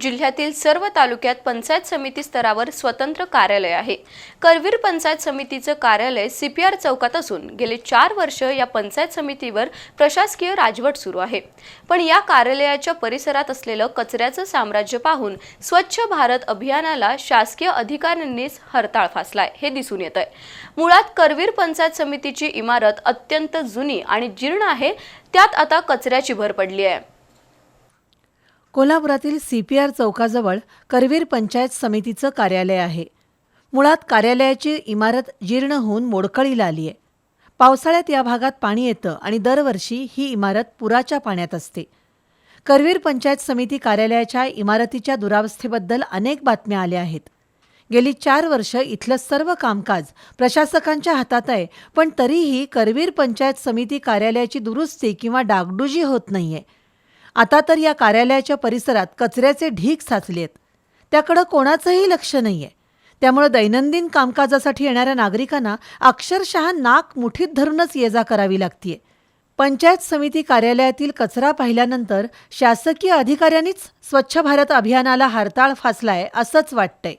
जिल्ह्यातील सर्व तालुक्यात पंचायत समिती स्तरावर स्वतंत्र कार्यालय आहे. करवीर पंचायत समितीचं कार्यालय सीपीआर चौकात असून गेले चार वर्ष या पंचायत समितीवर प्रशासकीय राजवट सुरू आहे. पण या कार्यालयाच्या परिसरात असलेलं कचऱ्याचं साम्राज्य पाहून स्वच्छ भारत अभियानाला शासकीय अधिकाऱ्यांनीच हरताळ फासलाय हे दिसून येत आहे मुळात करवीर पंचायत समितीची इमारत अत्यंत जुनी आणि जीर्ण आहे त्यात आता कचऱ्याची भर पडली आहे. कोल्हापुरातील सी पी आर चौकाजवळ करवीर पंचायत समितीचं कार्यालय आहे. मुळात कार्यालयाची इमारत जीर्ण होऊन मोडकळीला आली आहे. पावसाळ्यात या भागात पाणी येतं आणि दरवर्षी ही इमारत पुराच्या पाण्यात असते. करवीर पंचायत समिती कार्यालयाच्या इमारतीच्या दुरावस्थेबद्दल अनेक बातम्या आल्या आहेत. गेली चार वर्ष इथलं सर्व कामकाज प्रशासकांच्या हातात आहे पण तरीही करवीर पंचायत समिती कार्यालयाची दुरुस्ती किंवा डागडुजी होत नाहीये. आता तर या कार्यालयाच्या परिसरात कचऱ्याचे ढीग साचले आहेत. त्याकडं कोणाचंही लक्ष नाहीये. त्यामुळे दैनंदिन कामकाजासाठी येणाऱ्या नागरिकांना अक्षरशः नाक मुठीत धरूनच ये जा करावी लागतीये. पंचायत समिती कार्यालयातील कचरा पाहिल्यानंतर शासकीय अधिकाऱ्यांनीच स्वच्छ भारत अभियानाला हरताळ फासलाय असंच वाटतंय.